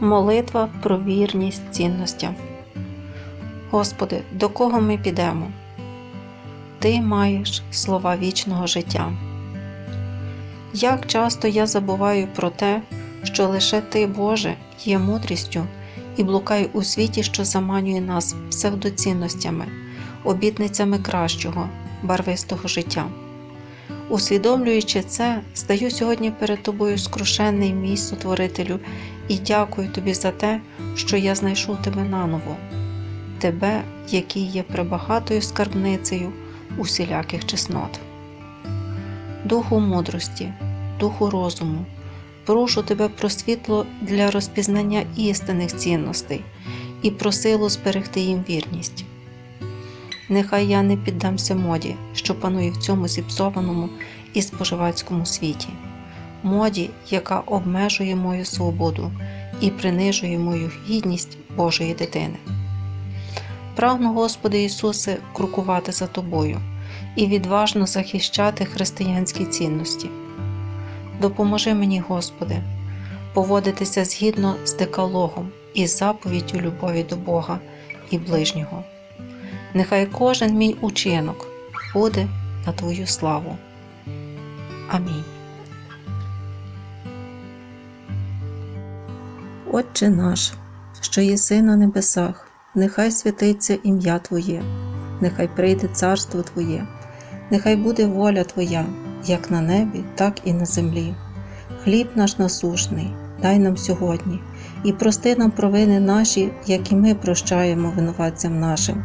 Молитва про вірність цінностям. Господи, до кого ми підемо? Ти маєш слова вічного життя. Як часто я забуваю про те, що лише Ти, Боже, є мудрістю і блукаю у світі, що заманює нас псевдоцінностями, обітницями кращого, барвистого життя. Усвідомлюючи це, стаю сьогодні перед тобою скрушений мій сотворителю і дякую тобі за те, що я знайшов тебе наново, тебе, який є пребагатою скарбницею усіляких чеснот. Духу мудрості, духу розуму, прошу тебе про світло для розпізнання істинних цінностей і про силу зберегти їм вірність. Нехай я не піддамся моді, що панує в цьому зіпсованому і споживацькому світі, моді, яка обмежує мою свободу і принижує мою гідність Божої дитини. Прагну, Господи Ісусе, крокувати за Тобою і відважно захищати християнські цінності. Допоможи мені, Господи, поводитися згідно з декалогом і заповіддю любові до Бога і ближнього. Нехай кожен мій учинок буде на Твою славу. Амінь. Отче наш, що єси на небесах, нехай святиться ім'я Твоє, нехай прийде царство Твоє, нехай буде воля Твоя, як на небі, так і на землі. Хліб наш насушний, дай нам сьогодні, і прости нам провини наші, як і ми прощаємо винуватцям нашим,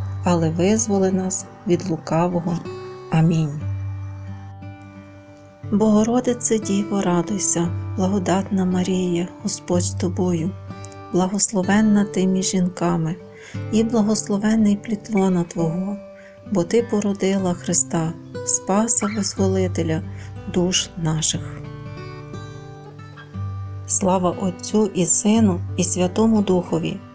але визволи нас від лукавого. Амінь. Богородице Діво, радуйся, благодатна Марія, Господь з тобою, благословенна ти між жінками, і благословенний плітлона Твого, бо Ти породила Христа, Спаса Визволителя душ наших. Слава Отцю і Сину, і Святому Духові,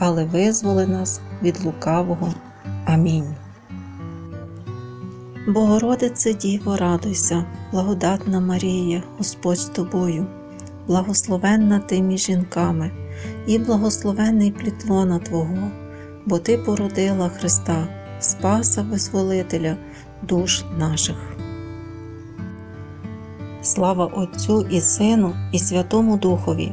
але визволи нас від лукавого. Амінь. Богородице Діво, радуйся, благодатна Марія, Господь з тобою, благословенна ти між жінками, і благословенний плітлона Твого, бо Ти породила Христа, Спаса Визволителя душ наших. Слава Отцю і Сину, і Святому Духові,